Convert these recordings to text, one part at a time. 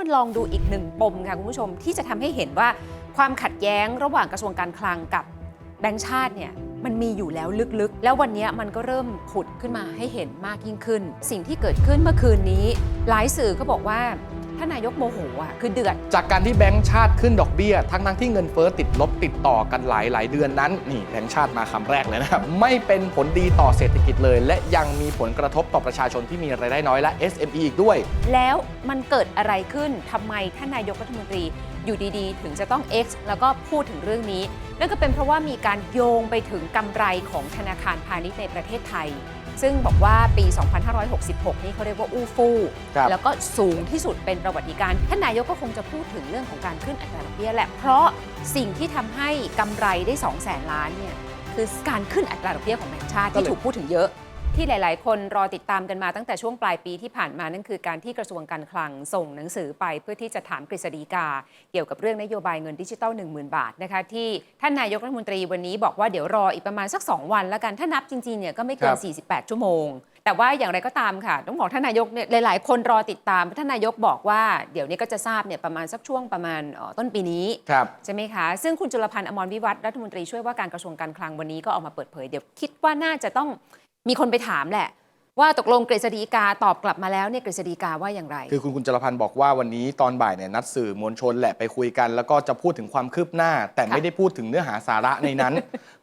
มันลองดูอีกหนึ่งปมค่ะคุณผู้ชมที่จะทำให้เห็นว่าความขัดแย้งระหว่างกระทรวงการคลังกับแบงก์ชาติเนี่ยมันมีอยู่แล้วลึกๆ แล้ววันนี้มันก็เริ่มผุดขึ้นมาให้เห็นมากยิ่งขึ้น สิ่งที่เกิดขึ้นเมื่อคืนนี้ หลายสื่อก็บอกว่า ท่านนายกโมโหอะคือเดือด จากการที่แบงก์ชาติขึ้นดอกเบี้ย ทั้งทั้งๆที่เงินเฟ้อติดลบติดต่อกันหลายหลายๆเดือนนั้น นี่แบงก์ชาติมาคำแรกเลยนะครับ ไม่เป็นผลดีต่อเศรษฐกิจเลย และยังมีผลกระทบต่อประชาชนที่มีรายได้น้อยและ SME อีกด้วย แล้วมันเกิดอะไรขึ้นทำไมท่านนายกรัฐมนตรีอยู่ดีๆ ถึงจะต้อง X แล้วก็พูดถึงเรื่องนี้ นั่นก็เป็นเพราะว่ามีการโยงไปถึงกำไรของธนาคารพาณิชย์ในประเทศไทย ซึ่งบอกว่าปี 2566 นี่เขาเรียกว่าอู้ฟู่ครับแล้วก็สูงที่สุดเป็นประวัติการณ์ท่านนายกก็คงจะพูดถึงเรื่องของการขึ้นอัตราดอกเบี้ยแหละ เพราะสิ่งที่ทำให้กำไรได้ 2 0 0แสนล้านเนี่ยคือการขึ้นอัตราดอกเบี้ยของแบงก์ชาติก็ที่เลย ถูกพูดถึงเยอะ ที่หลาย ๆ คนรอติดตามกันมาตั้งแต่ช่วงปลายปีที่ผ่านมานั่นคือการที่กระทรวงการคลังส่งหนังสือไปเพื่อที่จะถามกฤษฎีกา เกี่ยวกับเรื่องนโยบายเงินดิจิตอล10,000 บาทนะคะที่ท่านนายกรัฐมนตรีวันนี้บอกว่าเดี๋ยวรออีกประมาณสัก 2 วันแล้วกันถ้านับจริง ๆ เนี่ยก็ไม่เกิน 48 ชั่วโมง แต่ว่าอย่างไรก็ตามค่ะ ต้องบอกท่านนายกเนี่ยหลาย ๆ คนรอติดตามท่านนายกบอกว่าเดี๋ยวนี้ก็จะทราบเนี่ยประมาณสักช่วงประมาณเอ่อต้นปีนี้ครับใช่ไหมคะซึ่งคุณจุลพันธ์อมรวิวัฒน์รัฐมนตรีช่วยว่าการกระทรวงการคลังวันนี้ก็ออกมาเปิดเผยเดี๋ยวคิดว่าน่าจะต้อง มีคนไปถามแหละ ว่าตกลงกฤษฎีกาตอบกลับมาแล้วเนี่ยกฤษฎีกาว่าอย่างไร คือคุณกุญจรพันธ์บอกว่าวันนี้ตอนบ่ายเนี่ยนัดสื่อมวลชนแหละไปคุยกัน แล้วก็จะพูดถึงความคืบหน้า แต่ไม่ได้พูดถึงเนื้อหาสาระในนั้น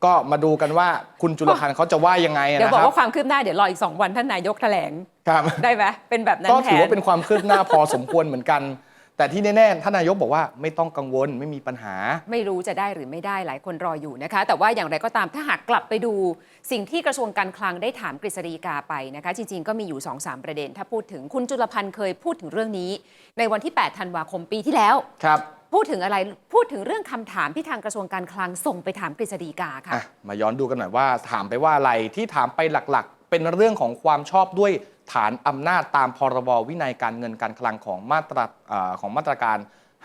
ก็มาดูกันว่าคุณจุลพันธ์เขาจะว่ายังไงเดี๋ยวนะบอคกรับว่าความคืบหน้าเดี๋ยวรออีก2วันท่านนายกแถลง ครับ ได้ไหมเป็นแบบนั้นก็แทถือนว่าเป็นความคืบหน้าพอสมควรเหมือนกัน แต่ที่แน่ๆท่านนายกบอกว่าไม่ต้องกังวลไม่มีปัญหา ไม่รู้จะได้หรือไม่ได้หลายคนรออยู่นะคะ แต่ว่าอย่างไรก็ตามถ้าหากกลับไปดู สิ่งที่กระทรวงการคลังได้ถามกฤษฎีกาไปนะคะ จริงๆ ก็มีอยู่ 2-3ประเด็น ถ้าพูดถึงคุณจุลพันธ์เคยพูดถึงเรื่องนี้ ในวันที่ 8 ธันวาคมปีที่แล้วครับ พูดถึงอะไรพูดถึงเรื่องคำถามที่ทางกระทรวงการคลังส่งไปถามกฤษฎีกาค่ะ อะมาย้อนดูกันหน่อยว่าถามไปว่าอะไรที่ถามไปหลักๆ เป็นเรื่องของความชอบด้วย ฐานอำนาจตามพรบวินัยการเงินการคลังของมาตราเอ่อของมาตราการ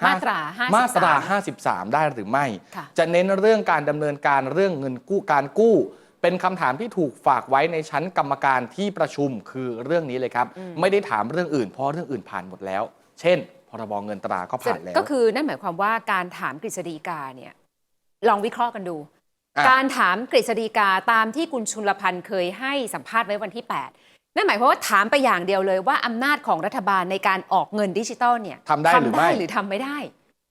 ห้มาตรา53 มาตรา 53 ได้หรือไม่ ค่ะ จะเน้นเรื่องการดำเนินการเรื่องเงินกู้การกู้ เป็นคำถามที่ถูกฝากไว้ในชั้นกรรมการที่ประชุมคือเรื่องนี้เลยครับ ไม่ได้ถามเรื่องอื่น เพราะเรื่องอื่นผ่านหมดแล้ว เช่น พรบเงินตราก็ผ่านแล้ว ก็คือนั่นหมายความว่าการถามกฤษฎีกาเนี่ยลองวิเคราะห์กันดู อะ การถามกฤษฎีกาตามที่คุณชุลพันธ์เคยให้สัมภาษณ์ไว้วันที่ 8 นั่นหมายความว่าถามไปอย่างเดียวเลยว่าอำนาจของรัฐบาลในการออกเงินดิจิตอลเนี่ยทำได้หรือไม่ หรือทำไม่ได้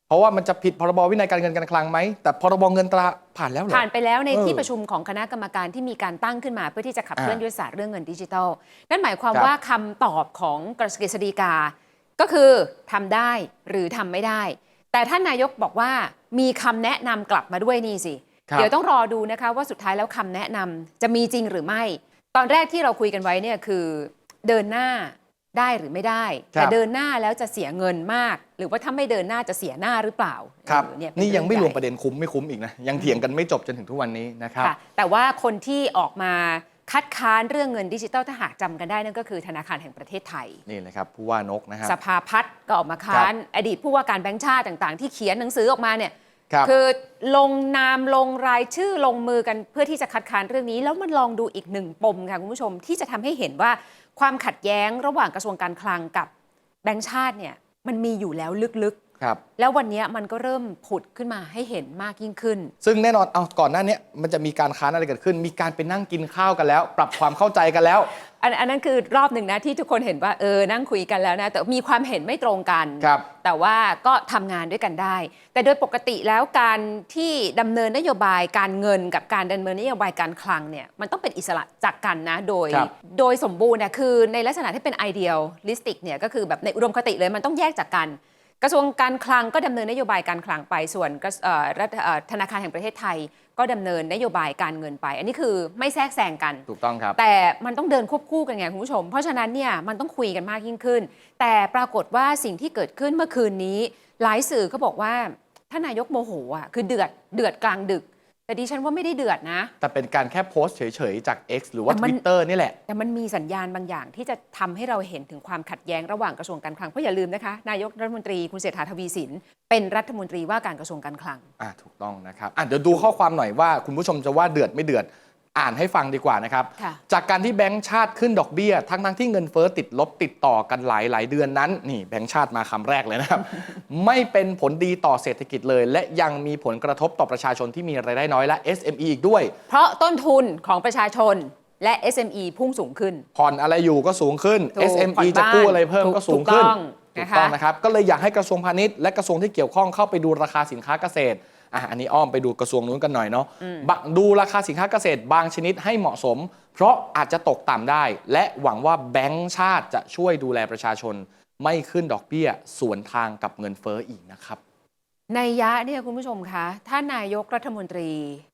เพราะว่ามันจะผิดพรบวินัยการเงินการคลังไหม แต่พรบเงินตราผ่านแล้วเหรอ ผ่านไปแล้วในเออที่ประชุมของคณะกรรมการที่มีการตั้งขึ้นมาเพื่อที่จะขับเคลื่อนอ่ายุทธศาสตร์เรื่องเงินดิจิทัล นั่นหมายความครับ ว่าคำตอบของกฤษฎีกา ก็คือทำได้หรือทำไม่ได้ แต่ท่านนายกบอกว่ามีคำแนะนำกลับมาด้วยนี่สิ ครับ เดี๋ยวต้องรอดูนะคะว่าสุดท้ายแล้วคำแนะนำจะมีจริงหรือไม่ ตอนแรกที่เราคุยกันไว้เนี่ยคือเดินหน้าได้หรือไม่ได้ ครับ แต่เดินหน้าแล้วจะเสียเงินมาก หรือว่าถ้าไม่เดินหน้าจะเสียหน้าหรือเปล่าครับเออเเป็นี่ยังไม่รวมเอประเด็นคุ้มไม่คุ้มอีกนะ ยังเถียงกันไม่จบจนถึงทุกวันนี้นะครับค่ะ แต่ว่าคนที่ออกมาคัดค้านเรื่องเงินดิจิทัลถ้าหากจำกันได้นั่นก็คือธนาคารแห่งประเทศไทย นี่เลยครับผู้ว่านกนะครับสภาพัฒน์ก็ออกมาค้าน อดีตผู้ว่าการแบงค์ชาติต่างๆ ที่เขียนหนังสือออกมาเนี่ย ครับอลงนามลงรายชื่อลงมือกันเพื่อที่จะคัดค้านเรื่องนี้ แล้วมันลองดูอีกหนึ่งปมค่ะคุณผู้ชมที่จะทำให้เห็นว่าความขัดแย้งระหว่างกระทรวงการคลังกับแบงค์ชาติเนี่ยมันมีอยู่แล้วลึก ครับๆแล้ววันนี้มันก็เริ่มผุดขึ้นมาให้เห็นมากยิ่งขึ้น ซึ่งแน่นอนเอาก่อนหน้าเนี้ยมันจะมีการค้านอะไรเกิดขึ้น มีการไปนั่งกินข้าวกันแล้ว ปรับความเข้าใจกันแล้ว อันอันนั้นคือรอบหนึ่งนะที่ทุกคนเห็นว่าเออนั่งคุยกันแล้วนะ แต่มีความเห็นไม่ตรงกัน ครับ แต่ว่าก็ทำงานด้วยกันได้ แต่โดยปกติแล้วการที่ดำเนินนโยบายการเงินกับการดำเนินนโยบายการคลังเนี่ยมันต้องเป็นอิสระจากกันนะโดย ครับ โดยสมบูรณ์นะคือในลักษณะที่เป็นไอเดียลิสติกเนี่ยก็คือแบบในอุดมคติเลยมันต้องแยกจากกัน กระทรวงการคลังก็ดำเนินนโยบายการคลังไปส่วนกระเอ่อรัฐเอ่อธนาคารแห่งประเทศไทย ก็ดำเนินนโยบายการเงินไป อันนี้คือไม่แทรกแซงกันถูกต้องครับ แต่มันต้องเดินควบคู่กันไงคุณผู้ชม เพราะฉะนั้นเนี่ยมันต้องคุยกันมากยิ่งขึ้น แต่ปรากฏว่าสิ่งที่เกิดขึ้นเมื่อคืนนี้ หลายสื่อก็บอกว่าท่านนายกโมโหอะคือเดือดเดือดกลางดึก แต่ดิฉันว่าไม่ได้เดือดนะ แต่เป็นการแค่โพสต์เฉยๆ จาก X หรือว่า แต่มัน Twitter นี่แหละ แต่มันมีสัญญาณบางอย่างที่จะทำให้เราเห็นถึงความขัดแย้งระหว่างกระทรวงการคลัง เพราะอย่าลืมนะคะ นายกรัฐมนตรีคุณเศรษฐาทวีสิน เป็นรัฐมนตรีว่าการกระทรวงการคลัง อ่าถูกต้องนะครับ อะเดี๋ยวดูข้อความหน่อยว่าคุณผู้ชมจะว่าเดือดไม่เดือด อ่านให้ฟังดีกว่านะครับ ค่ะ จากการที่แบงก์ชาติขึ้นดอกเบี้ย ทั้งทั้งๆที่เงินเฟ้อติดลบติดต่อกันหลายหลายเดือนนั้น นี่แบงก์ชาติมาคำแรกเลยนะครับ ไม่เป็นผลดีต่อเศรษฐกิจเลย และยังมีผลกระทบต่อประชาชนที่มีรายได้น้อยและ SME อีกด้วย เพราะต้นทุนของประชาชนและ SME พุ่งสูงขึ้น ผ่อนอะไรอยู่ก็สูงขึ้น ถูกผ่ SME อนบ้านจะกู้อะไรเพิ่มก็สูงขึ้นถูกต้องถูกนะคะ ต้องนะครับ ก็เลยอยากให้กระทรวงพาณิชย์และกระทรวงที่เกี่ยวข้องเข้าไปดูราคาสินค้าเกษตร อะอันนี้อ้อมไปดูกระทรวงนู้นกันหน่อยเนาะบะดูราคาสินค้าเกษตรบางชนิดให้เหมาะสม เพราะอาจจะตกต่ำได้ และหวังว่าแบงก์ชาติจะช่วยดูแลประชาชน ไม่ขึ้นดอกเบี้ยสวนทางกับเงินเฟ้ออีกนะครับในยะเนี่ยคุณผู้ชมคะถ้านายกรัฐมนตรี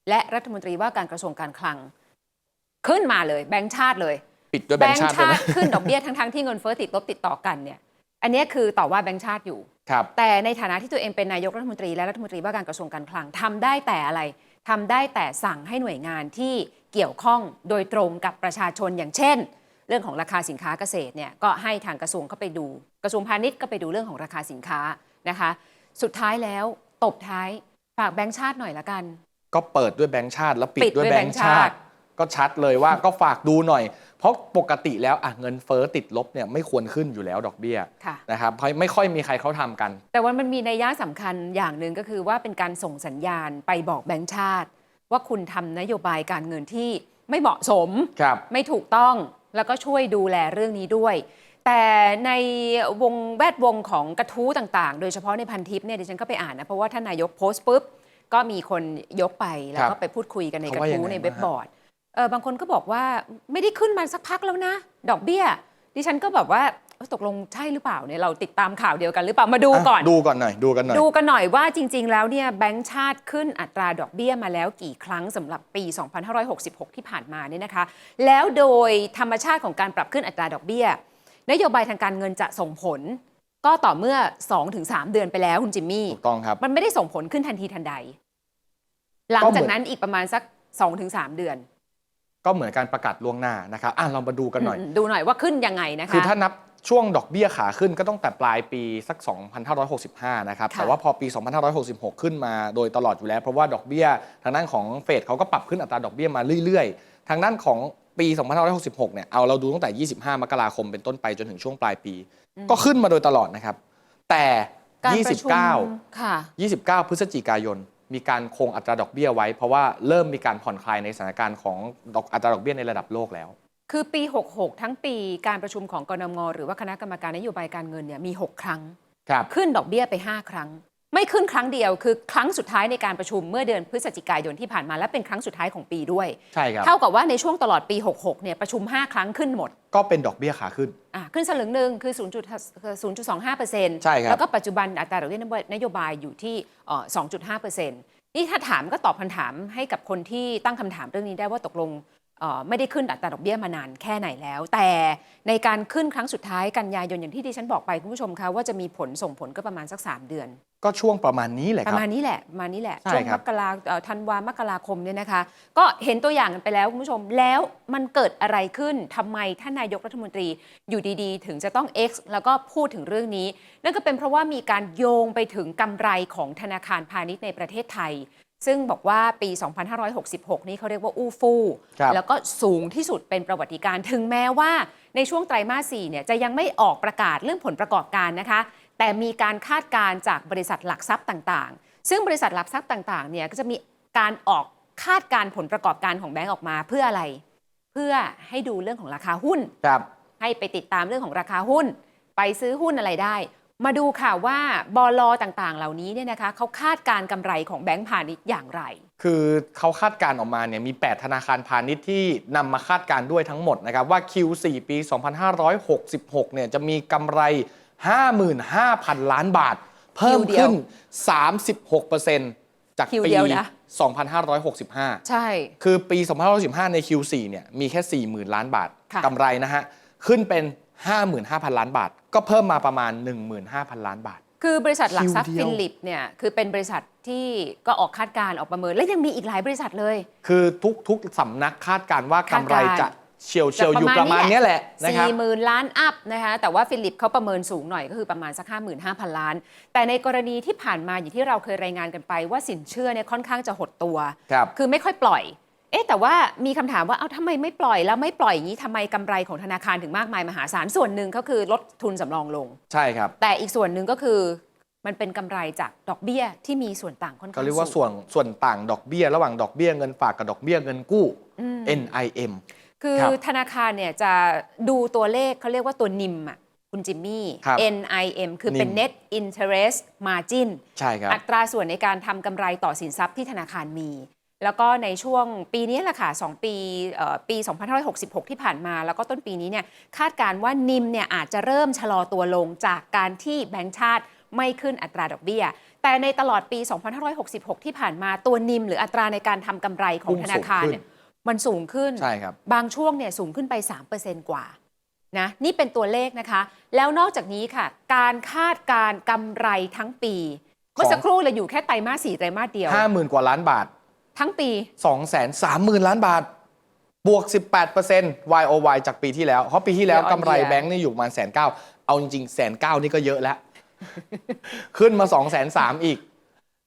และรัฐมนตรีว่าการกระทรวงการคลัง ขึ้นมาเลย แบงก์ชาติเลยปิดด้วยแบงก์ชาติด้วยนะขึ้นดอกเบี้ยทั้งๆที่เงินเฟ้อติดลบติดต่อกันเนี่ย อันเนี้ยคือต่อว่าแบงก์ชาติอยู่ ครับ แต่ในฐานะที่ตัวเองเป็นนายกรัฐมนตรีและรัฐมนตรีว่าการกระทรวงการคลังทำได้แต่อะไรทำได้แต่สั่งให้หน่วยงานที่เกี่ยวข้องโดยตรงกับประชาชนอย่างเช่น เรื่องของราคาสินค้าเกษตรเนี่ยก็ให้ทางกระทรวงเข้าไปดู กระทรวงพาณิชย์ก็ไปดูเรื่องของราคาสินค้านะคะ สุดท้ายแล้วตบท้ายฝากแบงก์ชาติหน่อยละกัน ก็เปิดด้วยแบงก์ชาติแล้วปิดปิดด้ด้ววยยแบแบงงก์ก์ชาชาติติ ก็ชัดเลยว่าก็ฝากดูหน่อย เพราะปกติแล้วอะเงินเฟ้อติดลบเนี่ยไม่ควรขึ้นอยู่แล้วดอกเบี้ยค่ะ นะครับเพราะไม่ค่อยมีใครเขาทำกัน แต่ว่ามันมีนัยยะสำคัญอย่างหนึ่งก็คือว่าเป็นการส่งสัญญาณไปบอกแบงก์ชาติ ว่าคุณทำนโยบายการเงินที่ไม่เหมาะสม ครับ ไม่ถูกต้องแล้วก็ช่วยดูแลเรื่องนี้ด้วย แต่ในวงแวดวงของกระทู้ต่างๆ โดยเฉพาะในพันทิปเนี่ยดิฉันก็ไปอ่านนะ เพราะว่าท่านนายกโพสต์ปุ๊บ ก็มีคนยกไปแล้วครัก็บไปพูดคุยกันในกเขาระว่ายังทู้ไงในบ้างฮะเว็บบอร์ด เออบางคนก็บอกว่าไม่ได้ขึ้นมาสักพักแล้วนะ ดอกเบี้ย ดิฉันก็แบบว่าเอ้ยตกลงใช่หรือเปล่าเนี่ยเราติดตามข่าวเดียวกันหรือเปล่ามาดูก่อนะดูก่อนหน่อย ดูกันหน่อย ดูกันหน่อยว่าจริง ๆ แล้วเนี่ยแบงก์ชาติขึ้นอัตราดอกเบี้ยมาแล้วกี่ครั้งสำหรับปี 2566 ที่ผ่านมาเนี่ยนะคะ แล้วโดยธรรมชาติของการปรับขึ้นอัตราดอกเบี้ย นโยบายทางการเงินจะส่งผล ก็ต่อเมื่อ 2-3 เดือนไปแล้วคุณจิมมี่ ถูกต้องครับ มันไม่ได้ส่งผลขึ้นทันทีทันใด หลังจากนั้นอีกประมาณสัก 2-3 เดือน ก็เหมือนการประกาศล่วงหน้านะครับอะเรามาดูกันหน่อยมดูหน่อยว่าขึ้นยังไงนะคะคือถ้านับช่วงดอกเบี้ยขาขึ้นก็ต้องแต่ปลายปีสัก 2565 นะครับค่ะแต่ว่าพอปี 2566 ขึ้นมาโดยตลอดอยู่แล้ว เพราะว่าดอกเบี้ยทางด้านของเฟดเขาก็ปรับขึ้นอัตราดอกเบี้ยมาเรื่อยๆ ทางด้านของปี 2566 เนี่ย เอาเราดูตั้งแต่ 25 มกราคมเป็นต้นไปจนถึงช่วงปลายปี ก็ขึ้นมาโดยตลอดนะครับ แต่การประชุม29ค่ะ29 พฤศจิกายน มีการคงอัตราดอกเบี้ยไว้ เพราะว่าเริ่มมีการผ่อนคลายในสถานการณ์ของดอกอัตราดอกเบี้ยในระดับโลกแล้ว คือปี 66 ทั้งปีการประชุมของกนงหรือว่าคณะกรรมการนโยบายการเงินเนี่ยมี 6 ครั้งครับขึ้นดอกเบี้ยไป 5 ครั้ง ไม่ขึ้นครั้งเดียวคือครั้งสุดท้ายในการประชุมเมื่อเดือนพฤศจิกายนที่ผ่านมาและเป็นครั้งสุดท้ายของปีด้วย ใช่ครับ เท่ากับว่าในช่วงตลอดปี 66 เนี่ยประชุม 5 ครั้งขึ้นหมด ก็เป็นดอกเบี้ยขาขึ้นอะขึ้นสลึงหนึ่งคือ 0.25%ใช่ครับ แล้วก็ปัจจุบันอัตราดอกเบี้ยนโยบายอยู่ที่เอ่อ2.5%นี่ถ้าถามก็ตอบคำถามให้กับคนที่ตั้งคำถามเรื่องนี้ได้ว่าตกลงเอ่อ ไม่ได้ขึ้นอัตราดอกเบี้ยมานานแค่ไหนแล้ว แต่ในการขึ้นครั้งสุดท้ายกันยายนอย่างที่ดิฉันบอกไปคุณผู้ชมคะว่าจะมีผลส่งผลก็ประมาณสัก 3 เดือน ก็ช่วงประมาณนี้แหละปคระรับมาณนี้แหละประมาณนี้แหละใช่ช่วงครัมบ กราเอ่อธันวามกราคมเนี่ยนะคะ ก็เห็นตัวอย่างกันไปแล้วคุณผู้ชมแล้วมันเกิดอะไรขึ้นทำไมท่านนายกรัฐมนตรีอยู่ดีๆ ถึงจะต้อง X แล้วก็พูดถึงเรื่องนี้ นั่นก็เป็นเพราะว่ามีการโยงไปถึงกำไรของธนาคารพาณิชย์ในประเทศไทย ซึ่งบอกว่าปี 2566 นี้เขาเรียกว่าอู้ฟู่ ครับแล้วก็สูงที่สุดเป็นประวัติการณ์ถึงแม้ว่าในช่วงไตรมาส 4 เนี่ยจะยังไม่ออกประกาศเรื่องผลประกอบการนะคะ แต่มีการคาดการณ์จากบริษัทหลักทรัพย์ต่างๆ ซึ่งบริษัทหลักทรัพย์ต่างๆ เนี่ยก็จะมีการออกคาดการณ์ผลประกอบการของแบงก์ออกมาเพื่ออะไร เพื่อให้ดูเรื่องของราคาหุ้น ครับ ให้ไปติดตามเรื่องของราคาหุ้น ไปซื้อหุ้นอะไรได้ มาดูค่ะว่าบอลต่างๆ เหล่านี้เนี่ยนะคะเขาคาดการณ์กำไรของแบงก์พาณิชย์อย่างไร คือเขาคาดการณ์ออกมาเนี่ยมี 8 ธนาคารพาณิชย์ที่นำมาคาดการณ์ด้วยทั้งหมดนะครับ ว่า Q4 ปี 2566 เนี่ยจะมีกำไร 55,000 ล้านบาท เพิ่มคิวเดียวขึ้น 36%จากคิวปีเดียวนะ2565 ใช่ คือปี 2565 ใน Q4 เนี่ยมีแค่ 40,000 ล้านบาทค่ะกำไรนะฮะขึ้นเป็น 55,000 ล้านบาท ก็เพิ่มมาประมาณ 15,000 ล้านบาท คือบริษัทหลักทรัพย์คิวเดียว ฟิลิปเนี่ยคือเป็นบริษัทที่ก็ออกคาดการณ์ออกประเมิน และยังมีอีกหลายบริษัทเลย คือทุกทุกสำนักคาดการณ์ว่ากำไรคาดการณ์ จะเฉียวเฉียวๆอยู่ประมาณเนี้ยแหละนะครับ สี่หมื่นล้านอัพนะคะแต่ว่าฟิลิปเขาประเมินสูงหน่อยก็คือประมาณสักห้าหมื่นห้าพันล้าน แต่ในกรณีที่ผ่านมาอย่างที่เราเคยรายงานกันไปว่าสินเชื่อเนี่ยค่อนข้างจะหดตัวครับคือไม่ค่อยปล่อย เอ๊ะแต่ว่ามีคำถามว่าเอ้าทำไมไม่ปล่อยแล้วไม่ปล่อยอย่างนี้ทำไมกำไรของธนาคารถึงมากมายมหาศาลส่วนหนึ่งก็คือลดทุนสำรองลง ใช่ครับ แต่อีกส่วนหนึ่งก็คือมันเป็นกำไรจากดอกเบี้ยที่มีส่วนต่างค่อนข้างเขาเรียกว่าสูงส่วนส่วนต่างดอกเบี้ย ระหว่างดอกเบี้ยเงินฝากกับดอกเบี้ยเงินกู้อืม NIM คือครับธนาคารเนี่ยจะดูตัวเลขเขาเรียกว่าตัวนิมอะคุณจิมมี่ครับ NIM คือเป็น NIM net interest margin ใช่ครับอัตราส่วนในการทำกำไรต่อสินทรัพย์ที่ธนาคารมี แล้วก็ในช่วงปีนี้แหละค่ะ2ปีเอ่อปี 2566 ที่ผ่านมา แล้วก็ต้นปีนี้เนี่ยคาดการณ์ว่านิมเนี่ยอาจจะเริ่มชะลอตัวลงจากการที่แบงก์ชาติไม่ขึ้นอัตราดอกเบี้ย แต่ในตลอดปี 2566 ที่ผ่านมาตัวนิม หรืออัตราในการทำกำไรของพุ่งธนาคารสูงขึ้นเนี่ยมันสูงขึ้นใช่ครับบางช่วงเนี่ยสูงขึ้นไป 3%กว่านะนี่เป็นตัวเลขนะคะ แล้วนอกจากนี้ค่ะ การคาดการณ์กำไรทั้งปี เมื่อสักครู่เราอยู่แค่ไตรมาสสี่ไตรมาสเดียว 50,000 กว่าล้านบาท ทั้งปี 230,000 ล้านบาท บวก 18% YOY จากปีที่แล้ว เพราะปีที่แล้ว Year on กำไร year แบงค์นี่อยู่ประมาณแสนเก้าเอาจริงๆแสนเก้านี่ก็เยอะแล้ว ขึ้นมา2 0 0 0 0 3อีก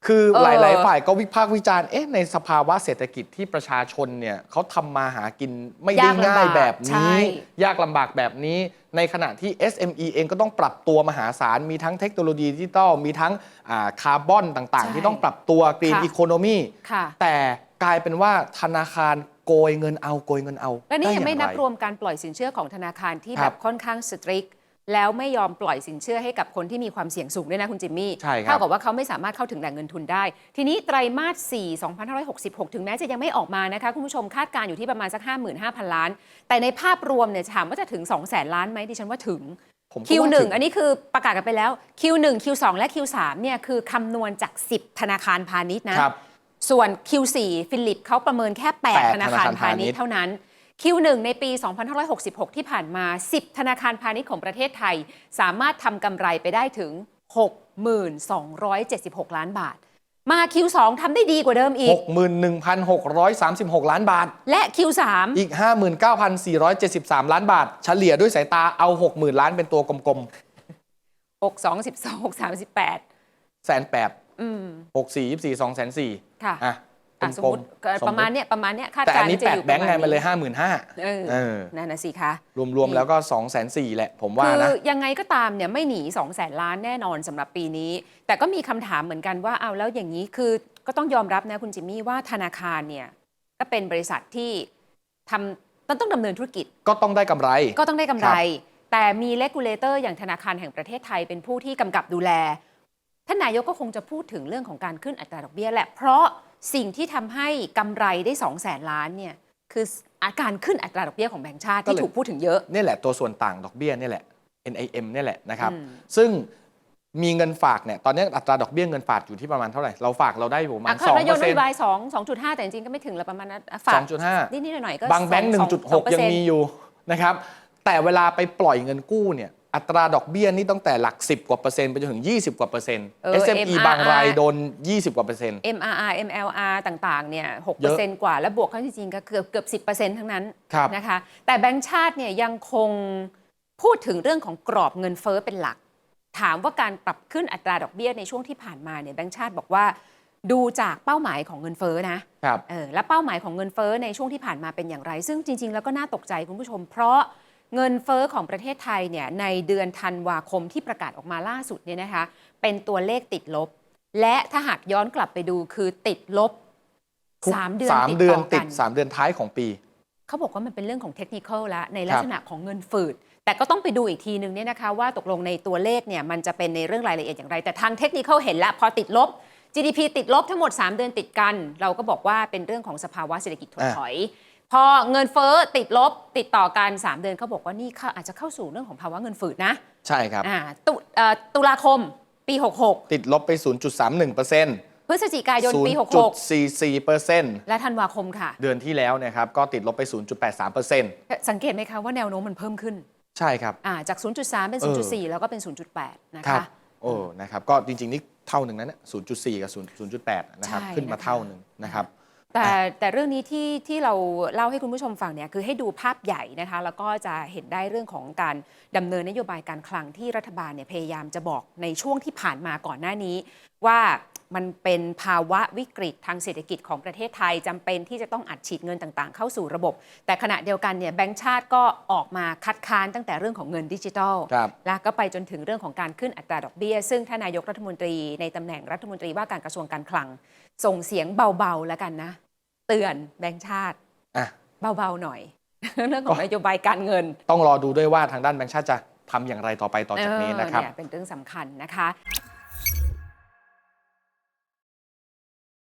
คือเออ หลาย ๆ ฝ่ายก็วิพากษ์วิจารณ์เอ๊ะในสภาวะเศรษฐกิจที่ประชาชนเนี่ยเขาทำมาหากินไม่ได้ยากลำบากง่ายแบบใช่ นี้ ยากลำบากแบบนี้ ในขณะที่ SME เองก็ต้องปรับตัวมหาศาล มีทั้งเทคโนโลยีดิจิทัลมีทั้งอ่าคาร์บอนต่างใช่ๆที่ต้องปรับตัวกรีนค่ะอีโคโนมีค่ะ แต่กลายเป็นว่าธนาคารโกยเงินเอาโกยเงินเอาและนี่ด้ยังไม่นับอารวมการปล่อยสินเชื่อของธนาคารที่คแบรับบค่อนข้างสตริก แล้วไม่ยอมปล่อยสินเชื่อให้กับคนที่มีความเสี่ยงสูงด้วยนะคุณจิมมี่ใช่ครับ เท่ากับว่าเขาไม่สามารถเข้าถึงแหล่งเงินทุนได้ ทีนี้ไตรมาส 4 2566 ถึงแม้จะยังไม่ออกมานะคะ คุณผู้ชมคาดการณ์อยู่ที่ประมาณสัก 55,000 ล้าน แต่ในภาพรวมเนี่ยถามว่าจะถึง 200,000 ล้านไหมดิฉันว่าถึง ผมก็ว่า Q1 ถึงอันนี้คือประกาศกันไปแล้ว Q1 Q2 และ Q3 เนี่ยคือคำนวณจาก 10 ธนาคารพาณิชย์นะครับ ส่วน Q4 ฟิลิปเขาประเมินแค่แปด8ธนาคารธนาคารพาพาณิณิชชย์ย์เท่านั้น Q1 ในปี 2566 ที่ผ่านมา 10 ธนาคารพาณิชย์ของประเทศไทย สามารถทำกำไรไปได้ถึง 6,276 ล้านบาท มา Q2 ทำได้ดีกว่าเดิมอีก 61,636 ล้านบาท และ Q3 อีก 59,473 ล้านบาท เฉลี่ยด้วยสายตาเอา 60,000 ล้านเป็นตัวกลม6 2 12 6 38ๆแสนแปดอืมหกสี่ยี่สี่สองแสนสี่ค่ะอะ อะสมกลมมติๆสประมาณเนี้ยประมาณเนี้ยคาดแต่กาอัรนณ์นี้จะแปอดยู่แบงค์ไงมันเลยประห้าหมื่นห้าเออเออนั่นนะสิคะ รวม ๆ แล้วก็2องแสนสี่แหละ ผมว่าคือนะ ยังไงก็ตามเนี่ยไม่หนี2องแสนล้านแน่นอนสำหรับปีนี้ แต่ก็มีคำถามเหมือนกันว่าเอาแล้วอย่างนี้คือก็ต้องยอมรับนะคุณจิมมี่ว่าธนาคารเนี่ยก็เป็นบริษัทที่ทำต้องต้องดำเนินธุรกิจก็ต้องได้กำไร ก็ต้องได้กำไรครับแต่มีเลกูลเลเตอร์อย่างธนาคารแห่งประเทศไทยเป็นผู้ที่กำกับดูแลท่านนายกก็คงจะพูดถึงเรื่องของการขึ้นอัตราดอกเบี้ยแหละเพราะ สิ่งที่ทำให้กำไรได้2 0 0แสนล้านเนี่ยคืออาการขึ้นอัตราดอกเบี้ยของแบงก์ชาติก็ที่เลยถูกพูดถึงเยอะนี่แหละตัวส่วนต่างดอกเบี้ยนี่แหละ NIM นี่แหละนะครับอืมซึ่งมีเงินฝากเนี่ยตอนนี้อัตราดอกเบี้ยเงินฝากอยู่ที่ประมาณเท่าไหร่ เราฝากเราได้อยู่ประมาณอะสค่าองนโยเปอร์นเซ็นนโยต์บายสองสองจุดห้าแต่จริงๆก็ไม่ถึงละประมาณนั้นอะฝากสองจุดห้านิดๆหน่อยๆก็บางแบงค์สอ1.6ยังมีอยู่นะครับแต่เวลาไปปล่อยเงินกู้เนี่ย อัตราดอกเบี้ยนี่ตั้งแต่หลัก 10 กว่าเปอร์เซ็นต์ไปจนถึง 20 กว่าเปอร์เซ็นต์ เออ SME MRR บางรายโดน 20 กว่าเปอร์เซ็นต์ MRR MLR ต่าง ๆ เนี่ยหกเยเปอร์อะเซ็นต์กว่า แล้วบวกเข้าจริงๆก็เกือบเกือบสิบเปอร์เซ็นต์ทั้งนั้นครับ นะคะ แต่แบงก์ชาติเนี่ยยังคงพูดถึงเรื่องของกรอบเงินเฟ้อเป็นหลัก ถามว่าการปรับขึ้นอัตราดอกเบี้ยในช่วงที่ผ่านมาเนี่ยแบงก์ชาติบอกว่าดูจากเป้าหมายของเงินเฟ้อนะ ครับ เออและเป้าหมายของเงินเฟ้อในช่วงที่ผ่านมาเป็นอย่างไร ซึ่งจริง ๆ แล้วก็น่าตกใจคุณผู้ชม เพราะ เงินเฟ้อของประเทศไทยเนี่ยในเดือนธันวาคมที่ประกาศออกมาล่าสุดเนี่ยนะคะเป็นตัวเลขติดลบ และถ้าหากย้อนกลับไปดูคือติดลบทุกสามเดือนสามติดเดือนต่อติกัดนสามเดือนท้ายของปี เขาบอกว่ามันเป็นเรื่องของเทคนิคแล้วในลักษณะของเงินฝืด แต่ก็ต้องไปดูอีกทีนึงเนี่ยนะคะว่าตกลงในตัวเลขเนี่ยมันจะเป็นในเรื่องรายละเอียดอย่างไร แต่ทางเทคนิคเห็นแล้วพอติดลบ GDP ติดลบทั้งหมด 3 เดือนติดกัน เราก็บอกว่าเป็นเรื่องของสภาวะเศรษฐกิจถดถอย พอเงินเฟ้อติดลบติดต่อกัน 3 เดือนเขาบอกว่านี่เข้าอาจจะเข้าสู่เรื่องของภาวะเงินฝืดนะ ใช่ครับอ่าตุเอ่อตุลาคมปีติดลบไป 0.31เปอร์เซ็นต์66พฤศจิกายนปี0.44เปอร์เซ็นต์66และธันวาคมค่ะ เดือนที่แล้วเนะครับก็ติดลบไป 0.83เปอร์เซ็นต์สังเกตไหมคะว่าแนวโน้มมันเพิ่มขึ้น ใช่ครับอ่าจาก 0.3 เป็นเออ0.4 แล้วก็เป็น 0.8 นะครัคะบโอ้นะครับก็จริง ๆ นี่เท่าหนึ่งนั้นนะ0.4 กับ0 0.8นะครับใช่ขึ้นมานะคะเท่าหนึ่งนะครับ แต่แต่เรื่องนี้ที่ที่เราเล่าให้คุณผู้ชมฟังเนี่ยคือให้ดูภาพใหญ่นะคะแล้วก็จะเห็นได้เรื่องของการดำเนินนโยบายการคลังที่รัฐบาลเนี่ยพยายามจะบอกในช่วงที่ผ่านมาก่อนหน้านี้ ว่ามันเป็นภาวะวิกฤตทางเศรษฐกิจของประเทศไทยจำเป็นที่จะต้องอัดฉีดเงินต่างๆ เข้าสู่ระบบ แต่ขณะเดียวกันเนี่ยแบงก์ชาติก็ออกมาคัดค้านตั้งแต่เรื่องของเงินดิจิทัลครับและก็ไปจนถึงเรื่องของการขึ้นอัตราดอกเบี้ย ซึ่งท่านนายกรัฐมนตรีในตำแหน่งรัฐมนตรีว่าการกระทรวงการคลัง ส่งเสียงเบาๆแล้วกันนะ เตือนแบงก์ชาติอะ เบาๆหน่อย เรื่องของนโยบายการเงินต้องรอดูด้วยว่าทางด้านแบงค์ชาติจะทำอย่างไรต่อไปต่อจากนี้นะครับเออเยเป็นเรื่องสำคัญนะคะ